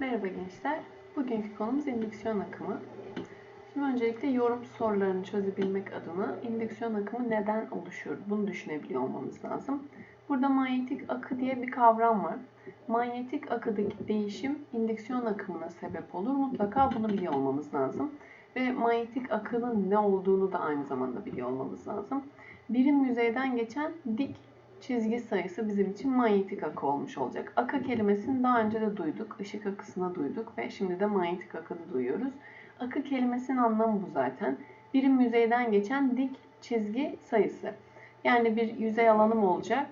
Merhaba gençler. Bugünkü konumuz indüksiyon akımı. Şimdi öncelikle yorum sorularını çözebilmek adına indüksiyon akımı neden oluşur? Bunu düşünebiliyor olmamız lazım. Burada manyetik akı diye bir kavram var. Manyetik akıdaki değişim indüksiyon akımına sebep olur. Mutlaka bunu biliyor olmamız lazım. Ve manyetik akının ne olduğunu da aynı zamanda biliyor olmamız lazım. Birim yüzeyden geçen dik çizgi sayısı bizim için manyetik akı olmuş olacak. Akı kelimesini daha önce de duyduk. Işık akısına duyduk ve şimdi de manyetik akıda duyuyoruz. Akı kelimesinin anlamı bu zaten. Birim yüzeyden geçen dik çizgi sayısı. Yani bir yüzey alanım olacak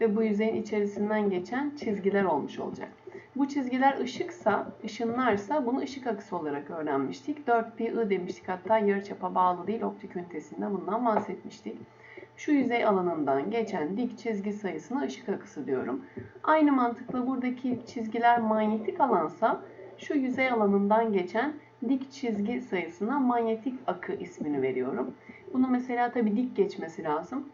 ve bu yüzeyin içerisinden geçen çizgiler olmuş olacak. Bu çizgiler ışıksa, ışınlarsa bunu ışık akısı olarak öğrenmiştik. 4 pi i demiştik hatta yarıçapa bağlı değil optik ünitesinde bundan bahsetmiştik. Şu yüzey alanından geçen dik çizgi sayısına ışık akısı diyorum. Aynı mantıkla buradaki çizgiler manyetik alansa şu yüzey alanından geçen dik çizgi sayısına manyetik akı ismini veriyorum. Bunu mesela tabi dik geçmesi lazım.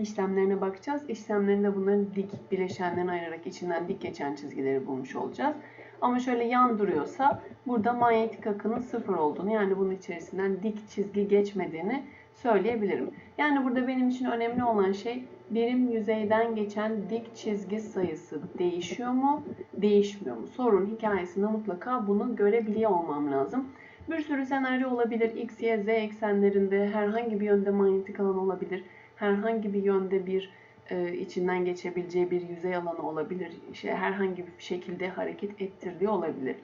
İşlemlerine bakacağız. İşlemlerinde bunların dik bileşenlerini ayırarak içinden dik geçen çizgileri bulmuş olacağız. Ama şöyle yan duruyorsa burada manyetik akının sıfır olduğunu yani bunun içerisinden dik çizgi geçmediğini söyleyebilirim. Yani burada benim için önemli olan şey birim yüzeyden geçen dik çizgi sayısı değişiyor mu, değişmiyor mu? Sorun hikayesinde mutlaka bunu görebiliyor olmam lazım. Bir sürü senaryo olabilir. X, Y, Z eksenlerinde herhangi bir yönde manyetik alan olabilir. Herhangi bir yönde bir e, içinden geçebileceği bir yüzey alanı olabilir. İşte herhangi bir şekilde hareket ettirdiği olabilir.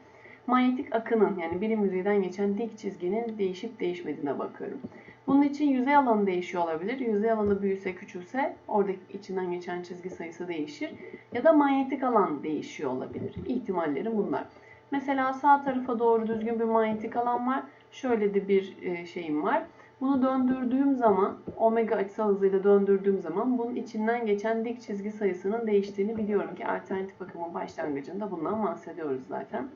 Manyetik akının yani birim yüzeyden geçen dik çizginin değişip değişmediğine bakıyorum. Bunun için yüzey alanı değişiyor olabilir. Yüzey alanı büyüse küçülse oradaki içinden geçen çizgi sayısı değişir. Ya da manyetik alan değişiyor olabilir. İhtimalleri bunlar. Mesela sağ tarafa doğru düzgün bir manyetik alan var. Şöyle de bir e, şeyim var. Bunu döndürdüğüm zaman, omega açısal hızıyla döndürdüğüm zaman bunun içinden geçen dik çizgi sayısının değiştiğini biliyorum ki alternatif akımın başlangıcında bundan bahsediyoruz zaten.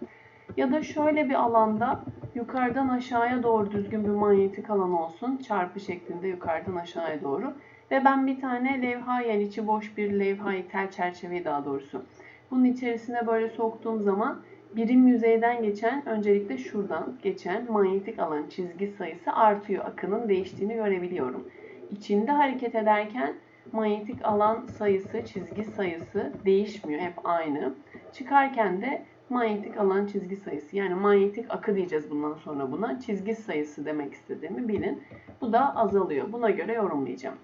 Ya da şöyle bir alanda yukarıdan aşağıya doğru düzgün bir manyetik alan olsun. Çarpı şeklinde yukarıdan aşağıya doğru. Ve ben bir tane levha yani içi boş bir levhayı, tel çerçeveyi daha doğrusu. Bunun içerisine böyle soktuğum zaman birim yüzeyden geçen, öncelikle şuradan geçen manyetik alan çizgi sayısı artıyor. Akının değiştiğini görebiliyorum. İçinde hareket ederken manyetik alan sayısı, çizgi sayısı değişmiyor. Hep aynı. Çıkarken de manyetik alan çizgi sayısı. Yani manyetik akı diyeceğiz bundan sonra buna. Çizgi sayısı demek istediğimi bilin. Bu da azalıyor. Buna göre yorumlayacağım.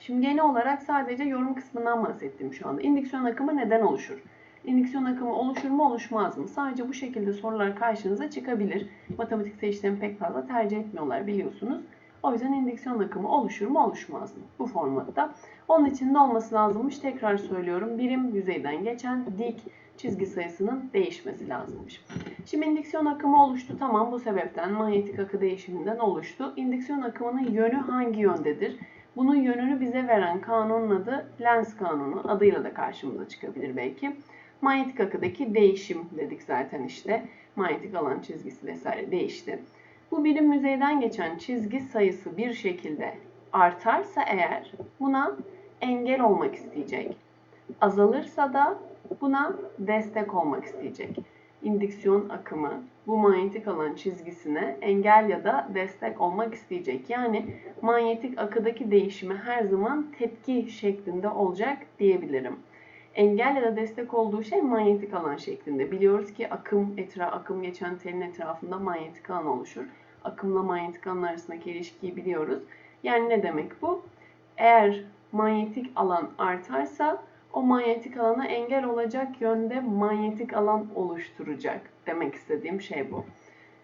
Şimdi genel olarak sadece yorum kısmından bahsettim şu anda. İndüksiyon akımı neden oluşur? İndüksiyon akımı oluşur mu oluşmaz mı? Sadece bu şekilde sorular karşınıza çıkabilir. Matematiksel işlemi pek fazla tercih etmiyorlar biliyorsunuz. O yüzden indüksiyon akımı oluşur mu oluşmaz mı? Bu formatta. Onun için de olması lazımmış. Tekrar söylüyorum. Birim yüzeyden geçen dik çizgi sayısının değişmesi lazımmış. Şimdi indüksiyon akımı oluştu. Tamam bu sebepten manyetik akı değişiminden oluştu. İndüksiyon akımının yönü hangi yöndedir? Bunun yönünü bize veren kanunun adı Lenz kanunu adıyla da karşımıza çıkabilir belki. Manyetik akıdaki değişim dedik zaten işte. Manyetik alan çizgisi vesaire değişti. Bu birim yüzeyden geçen çizgi sayısı bir şekilde artarsa eğer buna engel olmak isteyecek. Azalırsa da buna destek olmak isteyecek. İndüksiyon akımı bu manyetik alan çizgisine engel ya da destek olmak isteyecek. Yani manyetik akıdaki değişime her zaman tepki şeklinde olacak diyebilirim. Engel ya da destek olduğu şey manyetik alan şeklinde. Biliyoruz ki akım etra akım geçen telin etrafında manyetik alan oluşur. Akımla manyetik alan arasındaki ilişkiyi biliyoruz. Yani ne demek bu? Eğer manyetik alan artarsa o manyetik alana engel olacak yönde manyetik alan oluşturacak demek istediğim şey bu.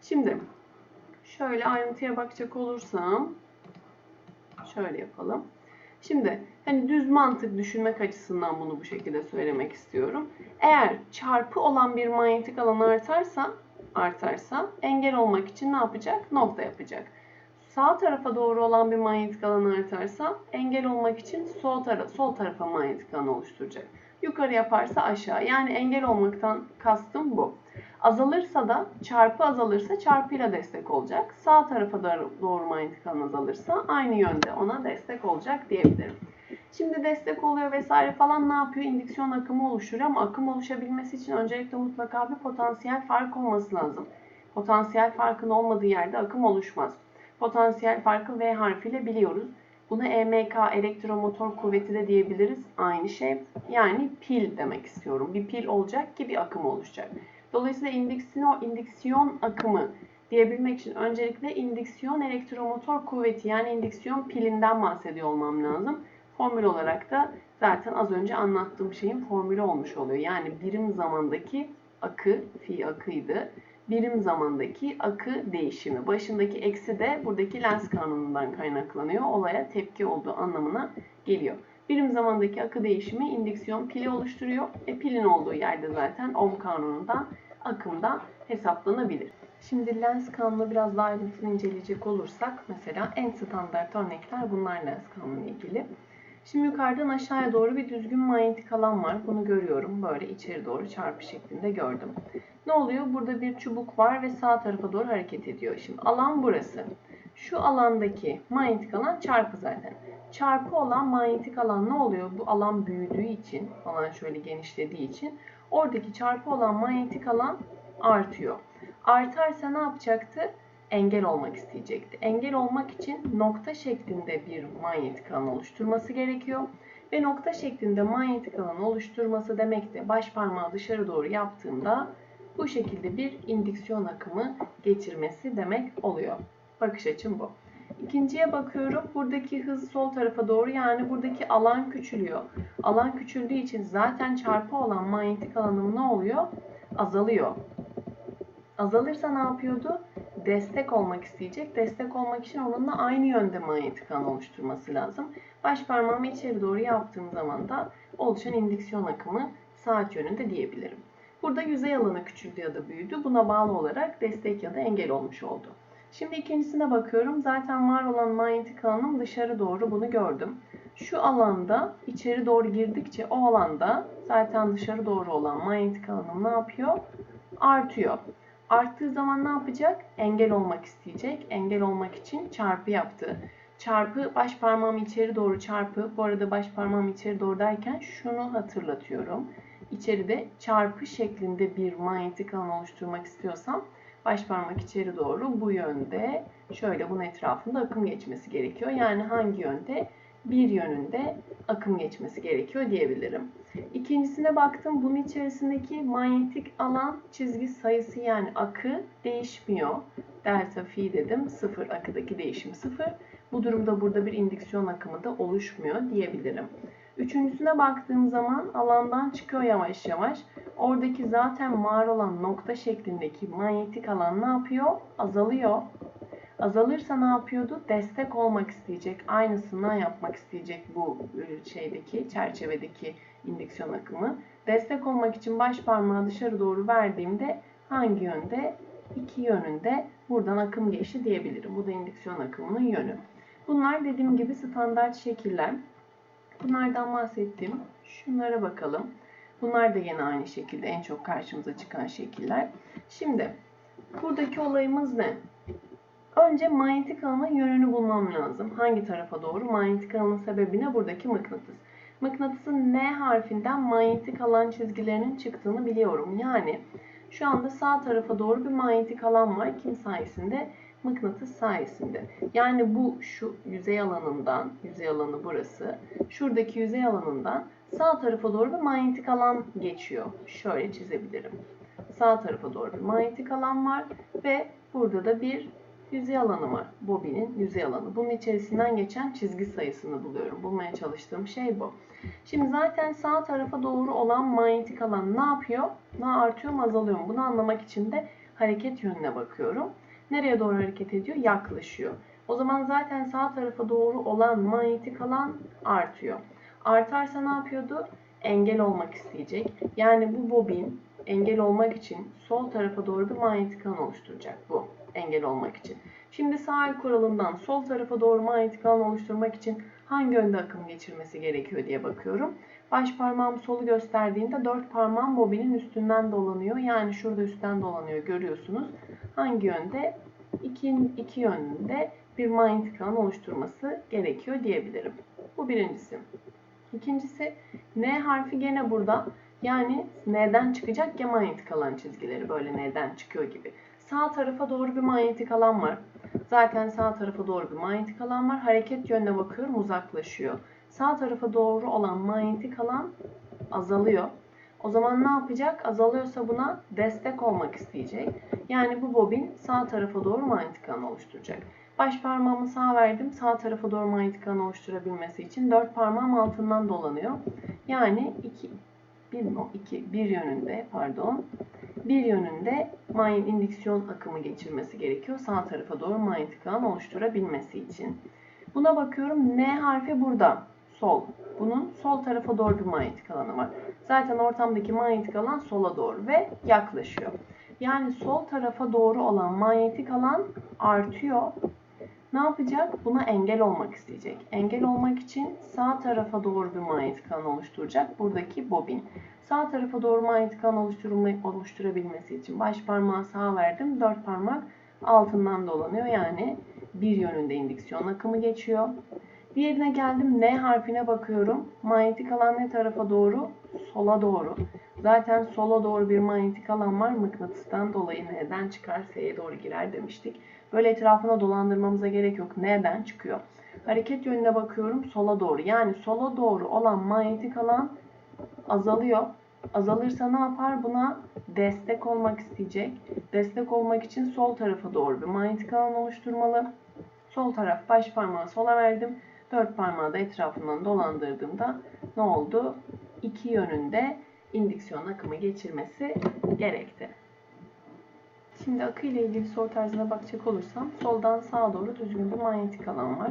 Şimdi şöyle ayrıntıya bakacak olursam şöyle yapalım. Şimdi hani düz mantık düşünmek açısından bunu bu şekilde söylemek istiyorum. Eğer çarpı olan bir manyetik alan artarsa artarsa engel olmak için ne yapacak? Nokta yapacak. Sağ tarafa doğru olan bir manyetik alan artarsa engel olmak için sol, tara sol tarafa manyetik alan oluşturacak. Yukarı yaparsa aşağı. Yani engel olmaktan kastım bu. Azalırsa da çarpı azalırsa çarpıyla destek olacak. Sağ tarafa doğru manyetik alan azalırsa aynı yönde ona destek olacak diyebilirim. Şimdi destek oluyor vesaire falan ne yapıyor? İndüksiyon akımı oluşturuyor ama akım oluşabilmesi için öncelikle mutlaka bir potansiyel fark olması lazım. Potansiyel farkın olmadığı yerde akım oluşmaz. Potansiyel farkı V harfiyle biliyoruz. Buna EMK elektromotor kuvveti de diyebiliriz. Aynı şey. Yani pil demek istiyorum. Bir pil olacak ki bir akım oluşacak. Dolayısıyla indüksiyon, indüksiyon akımı diyebilmek için öncelikle indüksiyon elektromotor kuvveti yani indüksiyon pilinden bahsediyor olmam lazım. Formül olarak da zaten az önce anlattığım şeyin formülü olmuş oluyor. Yani birim zamandaki akı, fi akıydı. Birim zamandaki akı değişimi. Başındaki eksi de buradaki Lenz kanunundan kaynaklanıyor. Olaya tepki olduğu anlamına geliyor. Birim zamandaki akı değişimi indüksiyon pili oluşturuyor. E pilin olduğu yerde zaten Ohm kanunundan akımdan hesaplanabilir. Şimdi Lenz kanunu biraz daha ayrıntılı inceleyecek olursak mesela en standart örnekler bunlar Lenz kanunu ile ilgili. Şimdi yukarıdan aşağıya doğru bir düzgün manyetik alan var. Bunu görüyorum. Böyle içeri doğru çarpı şeklinde gördüm. Ne oluyor? Burada bir çubuk var ve sağ tarafa doğru hareket ediyor. Şimdi alan burası. Şu alandaki manyetik alan çarpı zaten. Çarpı olan manyetik alan ne oluyor? Bu alan büyüdüğü için, alan şöyle genişlediği için oradaki çarpı olan manyetik alan artıyor. Artarsa ne yapacaktı? engel olmak isteyecekti. Engel olmak için nokta şeklinde bir manyetik alan oluşturması gerekiyor. Ve nokta şeklinde manyetik alan oluşturması demek de baş parmağı dışarı doğru yaptığımda bu şekilde bir indüksiyon akımı geçirmesi demek oluyor. Bakış açım bu. İkinciye bakıyorum. Buradaki hız sol tarafa doğru yani buradaki alan küçülüyor. Alan küçüldüğü için zaten çarpı olan manyetik alanım ne oluyor? Azalıyor. Azalırsa ne yapıyordu? destek olmak isteyecek. Destek olmak için onunla aynı yönde manyetik alan oluşturması lazım. Baş parmağımı içeri doğru yaptığım zaman da oluşan indüksiyon akımı saat yönünde diyebilirim. Burada yüzey alanı küçüldü ya da büyüdü. Buna bağlı olarak destek ya da engel olmuş oldu. Şimdi ikincisine bakıyorum. Zaten var olan manyetik alanım dışarı doğru bunu gördüm. Şu alanda içeri doğru girdikçe o alanda zaten dışarı doğru olan manyetik alanım ne yapıyor? Artıyor. Arttığı zaman ne yapacak? Engel olmak isteyecek. Engel olmak için çarpı yaptı. Çarpı baş parmağım içeri doğru çarpı. Bu arada baş parmağım içeri doğru derken şunu hatırlatıyorum. İçeride çarpı şeklinde bir manyetik alan oluşturmak istiyorsam baş parmak içeri doğru bu yönde şöyle bunun etrafında akım geçmesi gerekiyor. Yani hangi yönde? Bir yönünde akım geçmesi gerekiyor diyebilirim. İkincisine baktım. Bunun içerisindeki manyetik alan çizgi sayısı yani akı değişmiyor. Delta phi dedim. Sıfır. Akıdaki değişim sıfır. Bu durumda burada bir indüksiyon akımı da oluşmuyor diyebilirim. Üçüncüsüne baktığım zaman alandan çıkıyor yavaş yavaş. Oradaki zaten var olan nokta şeklindeki manyetik alan ne yapıyor? Azalıyor. Azalırsa ne yapıyordu? Destek olmak isteyecek, aynısından yapmak isteyecek bu e, şeydeki, çerçevedeki indüksiyon akımı. Destek olmak için baş parmağı dışarı doğru verdiğimde hangi yönde? İki yönünde buradan akım geçti diyebilirim. Bu da indüksiyon akımının yönü. Bunlar dediğim gibi standart şekiller. Bunlardan bahsettim. Şunlara bakalım. Bunlar da yine aynı şekilde en çok karşımıza çıkan şekiller. Şimdi buradaki olayımız ne? Önce manyetik alanın yönünü bulmam lazım. Hangi tarafa doğru? Manyetik alanın sebebi ne? Buradaki mıknatıs. Mıknatısın N harfinden manyetik alan çizgilerinin çıktığını biliyorum. Yani şu anda sağ tarafa doğru bir manyetik alan var. Kim sayesinde? Mıknatıs sayesinde. Yani bu şu yüzey alanından, yüzey alanı burası. Şuradaki yüzey alanından sağ tarafa doğru bir manyetik alan geçiyor. Şöyle çizebilirim. Sağ tarafa doğru bir manyetik alan var ve burada da bir yüzey alanı var. Bobinin yüzey alanı. Bunun içerisinden geçen çizgi sayısını buluyorum. Bulmaya çalıştığım şey bu. Şimdi zaten sağ tarafa doğru olan manyetik alan ne yapıyor? Ne artıyor mu azalıyor mu? Bunu anlamak için de hareket yönüne bakıyorum. Nereye doğru hareket ediyor? Yaklaşıyor. O zaman zaten sağ tarafa doğru olan manyetik alan artıyor. Artarsa ne yapıyordu? Engel olmak isteyecek. Yani bu bobin engel olmak için sol tarafa doğru bir manyetik alan oluşturacak bu engel olmak için. Şimdi sağ el kuralından sol tarafa doğru manyetik alan oluşturmak için hangi yönde akım geçirmesi gerekiyor diye bakıyorum. Baş parmağım solu gösterdiğinde dört parmağım bobinin üstünden dolanıyor. Yani şurada üstten dolanıyor görüyorsunuz. Hangi yönde? İki, iki yönünde bir manyetik alan oluşturması gerekiyor diyebilirim. Bu birincisi. İkincisi N harfi gene burada. Yani N'den çıkacak ya manyetik alan çizgileri böyle N'den çıkıyor gibi. Sağ tarafa doğru bir manyetik alan var. Zaten sağ tarafa doğru bir manyetik alan var. Hareket yönüne bakıyorum uzaklaşıyor. Sağ tarafa doğru olan manyetik alan azalıyor. O zaman ne yapacak? Azalıyorsa buna destek olmak isteyecek. Yani bu bobin sağ tarafa doğru manyetik alan oluşturacak. Baş parmağımı sağa verdim. Sağ tarafa doğru manyetik alan oluşturabilmesi için dört parmağım altından dolanıyor. Yani iki, bir? İki, bir yönünde pardon. Bir yönünde manyetik indüksiyon akımı geçirmesi gerekiyor. Sağ tarafa doğru manyetik alan oluşturabilmesi için. Buna bakıyorum. N harfi burada. Sol. Bunun sol tarafa doğru bir manyetik alanı var. Zaten ortamdaki manyetik alan sola doğru ve yaklaşıyor. Yani sol tarafa doğru olan manyetik alan artıyor. Ne yapacak? Buna engel olmak isteyecek. Engel olmak için sağ tarafa doğru bir manyetik alan oluşturacak. Buradaki bobin. Sağ tarafa doğru manyetik alan oluşturabilmesi için baş parmağı sağa verdim. Dört parmak altından dolanıyor. Yani bir yönünde indüksiyon akımı geçiyor. Diğerine geldim. N harfine bakıyorum. Manyetik alan ne tarafa doğru? Sola doğru. Zaten sola doğru bir manyetik alan var. Mıknatıstan dolayı N'den çıkar S'ye doğru girer demiştik. Böyle etrafına dolandırmamıza gerek yok. N'den çıkıyor. Hareket yönüne bakıyorum. Sola doğru. Yani sola doğru olan manyetik alan azalıyor. Azalırsa ne yapar? Buna destek olmak isteyecek. Destek olmak için sol tarafa doğru bir manyetik alan oluşturmalı. Sol taraf baş parmağı sola verdim. Dört parmağı da etrafından dolandırdığımda ne oldu? İki yönünde indüksiyon akımı geçirmesi gerekti. Şimdi akı ile ilgili soru tarzına bakacak olursam soldan sağa doğru düzgün bir manyetik alan var.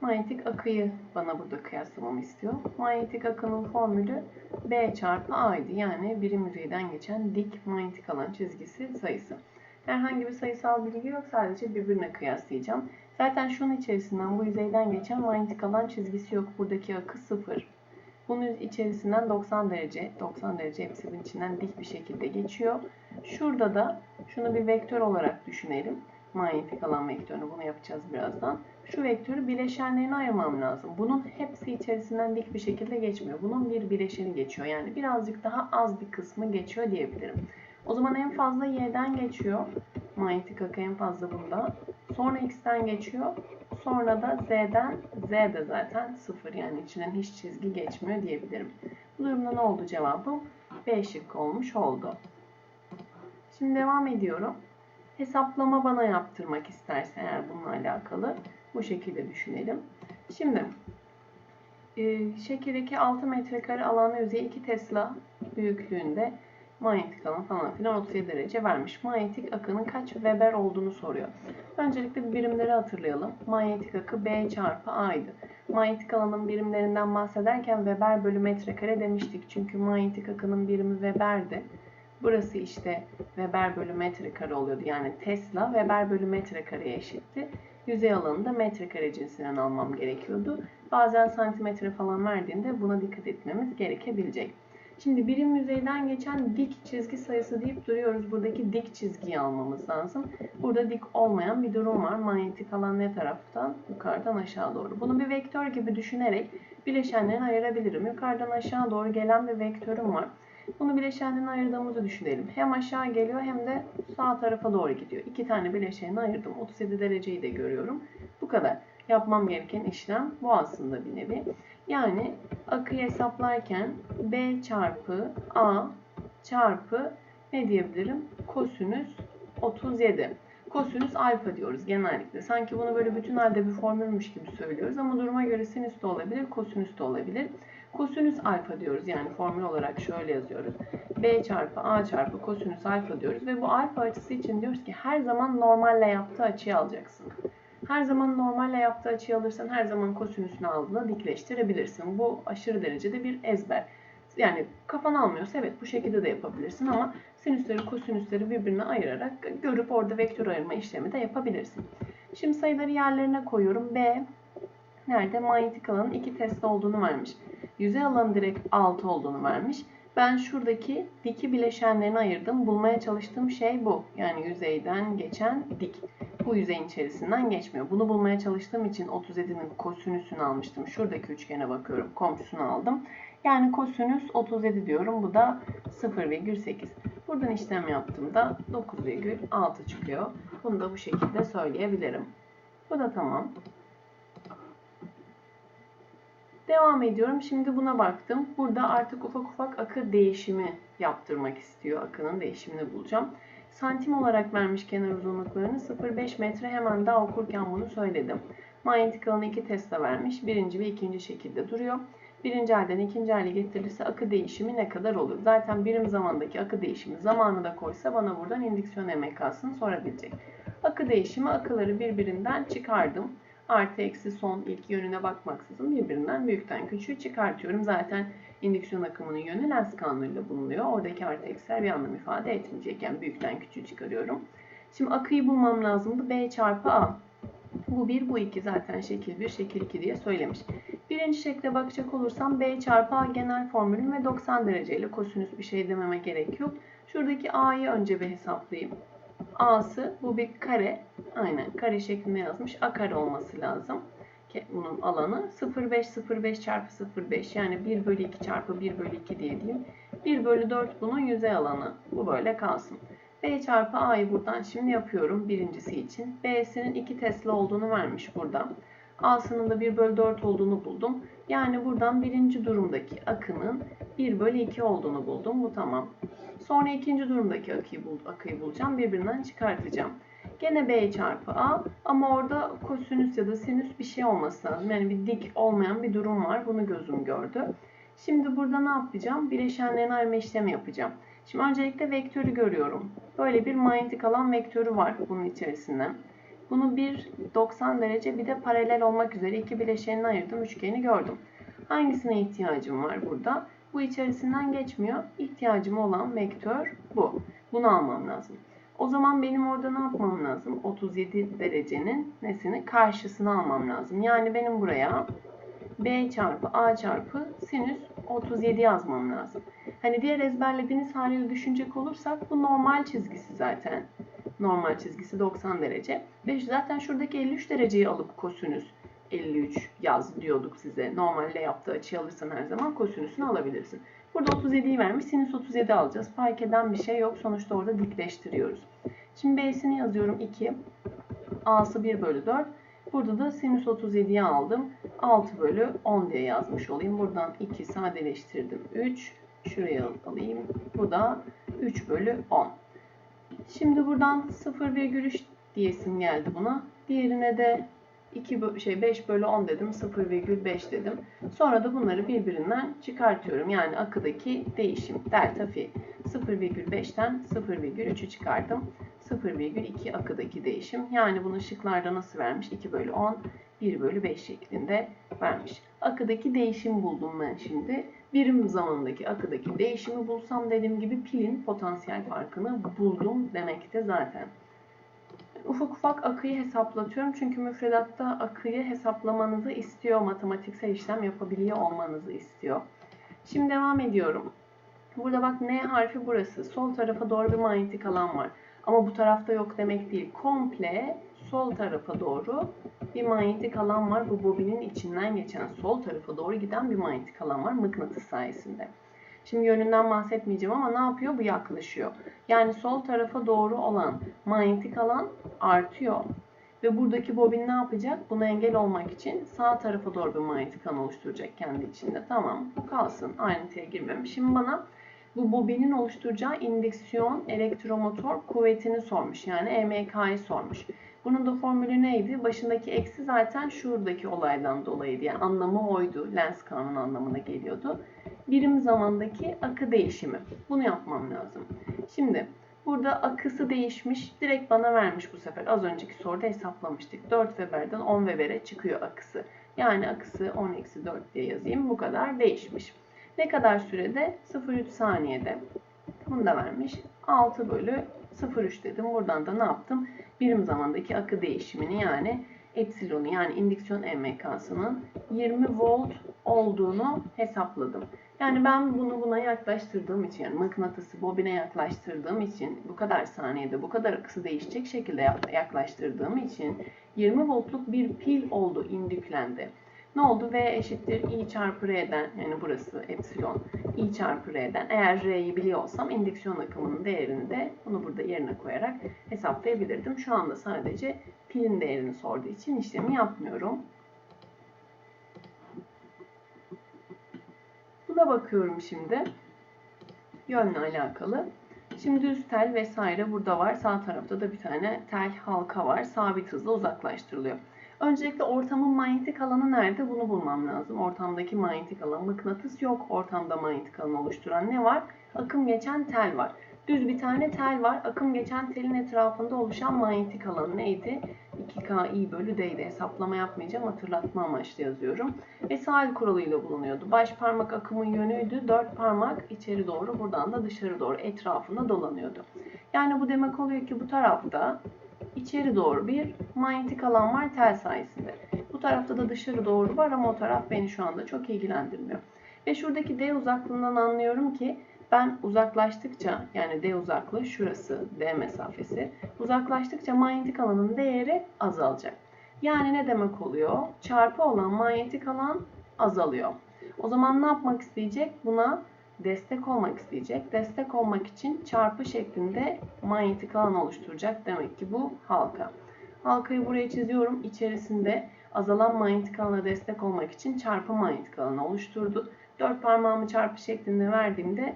Manyetik akıyı bana burada kıyaslamamı istiyor. Manyetik akının formülü B çarpı A'ydı. Yani birim yüzeyden geçen dik manyetik alan çizgisi sayısı. Herhangi bir sayısal bilgi yok. Sadece birbirine kıyaslayacağım. Zaten şunun içerisinden bu yüzeyden geçen manyetik alan çizgisi yok. Buradaki akı sıfır. Bunun içerisinden 90 derece, 90 derece hepsi bunun içinden dik bir şekilde geçiyor. Şurada da şunu bir vektör olarak düşünelim. Manyetik alan vektörünü bunu yapacağız birazdan. Şu vektörü bileşenlerine ayırmam lazım. Bunun hepsi içerisinden dik bir şekilde geçmiyor. Bunun bir bileşeni geçiyor. Yani birazcık daha az bir kısmı geçiyor diyebilirim. O zaman en fazla y'den geçiyor. Manyetik akı en fazla bunda. Sonra x'ten geçiyor. Sonra da z'den, z de zaten sıfır yani içinden hiç çizgi geçmiyor diyebilirim. Bu durumda ne oldu cevabım? B şıkkı olmuş oldu. Şimdi devam ediyorum. Hesaplama bana yaptırmak isterse eğer bununla alakalı bu şekilde düşünelim. Şimdi e, şekildeki 6 metrekare alanı yüzeyi 2 Tesla büyüklüğünde manyetik alan falan filan 37 derece vermiş. Manyetik akının kaç Weber olduğunu soruyor. Öncelikle birimleri hatırlayalım. Manyetik akı B çarpı A'ydı. Manyetik alanın birimlerinden bahsederken Weber bölü metrekare demiştik. Çünkü manyetik akının birimi Weber'di. Burası işte Weber bölü metrekare oluyordu. Yani Tesla Weber bölü metrekareye eşitti. Yüzey alanını da metrekare cinsinden almam gerekiyordu. Bazen santimetre falan verdiğinde buna dikkat etmemiz gerekebilecek. Şimdi birim yüzeyden geçen dik çizgi sayısı deyip duruyoruz. Buradaki dik çizgiyi almamız lazım. Burada dik olmayan bir durum var. Manyetik alan ne taraftan? Yukarıdan aşağı doğru. Bunu bir vektör gibi düşünerek bileşenlerini ayırabilirim. Yukarıdan aşağı doğru gelen bir vektörüm var. Bunu bileşenlerini ayırdığımızı düşünelim. Hem aşağı geliyor hem de sağ tarafa doğru gidiyor. İki tane bileşeni ayırdım. 37 dereceyi de görüyorum. Bu kadar. Yapmam gereken işlem bu aslında bir nevi. Yani akıyı hesaplarken B çarpı A çarpı ne diyebilirim? Kosinüs 37. Kosinüs alfa diyoruz genellikle. Sanki bunu böyle bütün halde bir formülmüş gibi söylüyoruz ama duruma göre sinüs de olabilir, kosinüs de olabilir. Kosinüs alfa diyoruz yani formül olarak şöyle yazıyoruz. B çarpı A çarpı kosinüs alfa diyoruz ve bu alfa açısı için diyoruz ki her zaman normalle yaptığı açıyı alacaksın. Her zaman normalle yaptığı açıyı alırsan her zaman kosinüsünü aldığında dikleştirebilirsin. Bu aşırı derecede bir ezber. Yani kafan almıyorsa evet bu şekilde de yapabilirsin ama sinüsleri kosinüsleri birbirine ayırarak görüp orada vektör ayırma işlemi de yapabilirsin. Şimdi sayıları yerlerine koyuyorum. B nerede? Manyetik alanın 2 Tesla olduğunu vermiş. Yüzey alanı direkt 6 olduğunu vermiş. Ben şuradaki diki bileşenlerini ayırdım. Bulmaya çalıştığım şey bu. Yani yüzeyden geçen dik. Bu yüzeyin içerisinden geçmiyor. Bunu bulmaya çalıştığım için 37'nin kosinüsünü almıştım. Şuradaki üçgene bakıyorum. Komşusunu aldım. Yani kosinüs 37 diyorum. Bu da 0,8. Buradan işlem yaptığımda 9,6 çıkıyor. Bunu da bu şekilde söyleyebilirim. Bu da tamam. Devam ediyorum. Şimdi buna baktım. Burada artık ufak ufak akı değişimi yaptırmak istiyor. Akının değişimini bulacağım. Santim olarak vermiş kenar uzunluklarını 0,5 metre hemen daha okurken bunu söyledim. Manyetik alanı 2 Tesla vermiş. Birinci ve ikinci şekilde duruyor. Birinci elden ikinci hale getirilirse akı değişimi ne kadar olur? Zaten birim zamandaki akı değişimi zamanı da koysa bana buradan indüksiyon emekasını sorabilecek. Akı değişimi akıları birbirinden çıkardım. Artı eksi son ilk yönüne bakmaksızın birbirinden büyükten küçüğü çıkartıyorum. Zaten indüksiyon akımının yönü lens kanunuyla bulunuyor. Oradaki artı eksiler bir anlam ifade etmeyecek. Yani büyükten küçüğü çıkarıyorum. Şimdi akıyı bulmam lazımdı. B çarpı A. Bu 1, bu 2 zaten şekil 1, şekil 2 diye söylemiş. Birinci şekle bakacak olursam B çarpı A genel formülüm ve 90 dereceyle kosinüs bir şey dememe gerek yok. Şuradaki A'yı önce bir hesaplayayım. A'sı bu bir kare. Aynen kare şeklinde yazmış. A kare olması lazım. Bunun alanı 0,5 0,5 çarpı 0,5 yani 1 bölü 2 çarpı 1 bölü 2 diye diyeyim. 1 bölü 4 bunun yüzey alanı. Bu böyle kalsın. B çarpı A'yı buradan şimdi yapıyorum birincisi için. B'sinin 2 Tesla olduğunu vermiş burada. A'sının da 1 bölü 4 olduğunu buldum. Yani buradan birinci durumdaki akının 1 bölü 2 olduğunu buldum. Bu tamam. Sonra ikinci durumdaki akıyı, bul akıyı bulacağım. Birbirinden çıkartacağım. Gene B çarpı A ama orada kosinüs ya da sinüs bir şey olması. Yani bir dik olmayan bir durum var. Bunu gözüm gördü. Şimdi burada ne yapacağım? Bileşenlerin ayırma işlemi yapacağım. Şimdi öncelikle vektörü görüyorum. Böyle bir manyetik alan vektörü var bunun içerisinde. Bunu bir 90 derece bir de paralel olmak üzere iki bileşenine ayırdım. Üçgeni gördüm. Hangisine ihtiyacım var burada? Bu içerisinden geçmiyor. İhtiyacım olan vektör bu. Bunu almam lazım. O zaman benim orada ne yapmam lazım? 37 derecenin nesini? Karşısını almam lazım. Yani benim buraya B çarpı A çarpı sinüs 37 yazmam lazım. Hani diğer ezberlediğiniz haliyle düşünecek olursak bu normal çizgisi zaten. Normal çizgisi 90 derece. Ve zaten şuradaki 53 dereceyi alıp kosinüs 53 yaz diyorduk size. Normalde yaptığı açıyı alırsan her zaman kosinüsünü alabilirsin. Burada 37'yi vermiş. Sinüs 37 alacağız. Fark eden bir şey yok. Sonuçta orada dikleştiriyoruz. Şimdi B'sini yazıyorum 2. A'sı 1 bölü 4. Burada da sinüs 37'yi aldım. 6 bölü 10 diye yazmış olayım. Buradan 2 sadeleştirdim. 3. Şuraya alayım. Bu da 3 bölü 10. Şimdi buradan 0,3 diyesim geldi buna. Diğerine de 2 şey 5 bölü 10 dedim. 0,5 dedim. Sonra da bunları birbirinden çıkartıyorum. Yani akıdaki değişim delta fi. 0,5'ten 0,3'ü çıkardım. 0,2 akıdaki değişim. Yani bunu şıklarda nasıl vermiş? 2 bölü 10, 1 bölü 5 şeklinde vermiş. Akıdaki değişim buldum ben şimdi. Birim zamandaki akıdaki değişimi bulsam dediğim gibi pilin potansiyel farkını buldum demekte zaten. Ufak ufak akıyı hesaplatıyorum. Çünkü müfredatta akıyı hesaplamanızı istiyor. Matematiksel işlem yapabiliyor olmanızı istiyor. Şimdi devam ediyorum. Burada bak N harfi burası. Sol tarafa doğru bir manyetik alan var. Ama bu tarafta yok demek değil. Komple sol tarafa doğru bir manyetik alan var. Bu bobinin içinden geçen sol tarafa doğru giden bir manyetik alan var mıknatıs sayesinde. Şimdi yönünden bahsetmeyeceğim ama ne yapıyor? Bu yaklaşıyor. Yani sol tarafa doğru olan manyetik alan artıyor. Ve buradaki bobin ne yapacak? Buna engel olmak için sağ tarafa doğru bir manyetik alan oluşturacak kendi içinde. Tamam bu kalsın. Ayrıntıya girmem. Şimdi bana bu bobinin oluşturacağı indüksiyon elektromotor kuvvetini sormuş. Yani EMK'yı sormuş. Bunun da formülü neydi? Başındaki eksi zaten şuradaki olaydan dolayıydı. Yani anlamı oydu. Lens kanunu anlamına geliyordu. Birim zamandaki akı değişimi. Bunu yapmam lazım. Şimdi burada akısı değişmiş. Direkt bana vermiş bu sefer. Az önceki soruda hesaplamıştık. 4 Weber'den 10 Weber'e çıkıyor akısı. Yani akısı 10 eksi 4 diye yazayım. Bu kadar değişmiş. Ne kadar sürede? 0,3 saniyede. Bunu da vermiş. 6 bölü 0,3 dedim. Buradan da ne yaptım? Birim zamandaki akı değişimini yani epsilonu yani indüksiyon EMK'sının 20 volt olduğunu hesapladım. Yani ben bunu buna yaklaştırdığım için yani mıknatısı bobine yaklaştırdığım için bu kadar saniyede bu kadar akısı değişecek şekilde yak- yaklaştırdığım için 20 voltluk bir pil oldu indüklendi. Ne oldu? V eşittir I çarpı R'den yani burası epsilon I çarpı R'den eğer R'yi biliyorsam indüksiyon akımının değerini de bunu burada yerine koyarak hesaplayabilirdim. Şu anda sadece pilin değerini sorduğu için işlemi yapmıyorum. Buna bakıyorum şimdi. Yönle alakalı. Şimdi düz tel vesaire burada var. Sağ tarafta da bir tane tel halka var. Sabit hızla uzaklaştırılıyor. Öncelikle ortamın manyetik alanı nerede? Bunu bulmam lazım. Ortamdaki manyetik alan. Mıknatıs yok. Ortamda manyetik alan oluşturan ne var? Akım geçen tel var. Düz bir tane tel var. Akım geçen telin etrafında oluşan manyetik alan neydi? 2K I bölü D'ydi. Hesaplama yapmayacağım. Hatırlatma amaçlı yazıyorum. Ve sahil kuralıyla bulunuyordu. Baş parmak akımın yönüydü. Dört parmak içeri doğru buradan da dışarı doğru etrafında dolanıyordu. Yani bu demek oluyor ki bu tarafta içeri doğru bir manyetik alan var tel sayesinde. Bu tarafta da dışarı doğru var ama o taraf beni şu anda çok ilgilendirmiyor. Ve şuradaki D uzaklığından anlıyorum ki ben uzaklaştıkça yani D uzaklığı şurası D mesafesi uzaklaştıkça manyetik alanın değeri azalacak. Yani ne demek oluyor? Çarpı olan manyetik alan azalıyor. O zaman ne yapmak isteyecek? Buna destek olmak isteyecek. Destek olmak için çarpı şeklinde manyetik alan oluşturacak. Demek ki bu halka. Halkayı buraya çiziyorum. İçerisinde azalan manyetik alana destek olmak için çarpı manyetik alanı oluşturdu. Dört parmağımı çarpı şeklinde verdiğimde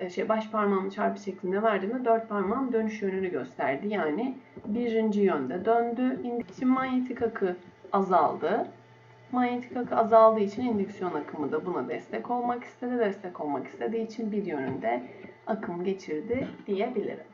e, şey baş parmağımı çarpı şeklinde verdiğimde dört parmağım dönüş yönünü gösterdi. Yani birinci yönde döndü. Şimdi manyetik akı azaldı. Manyetik akı azaldığı için indüksiyon akımı da buna destek olmak istedi. Destek olmak istediği için bir yönünde akım geçirdi diyebilirim.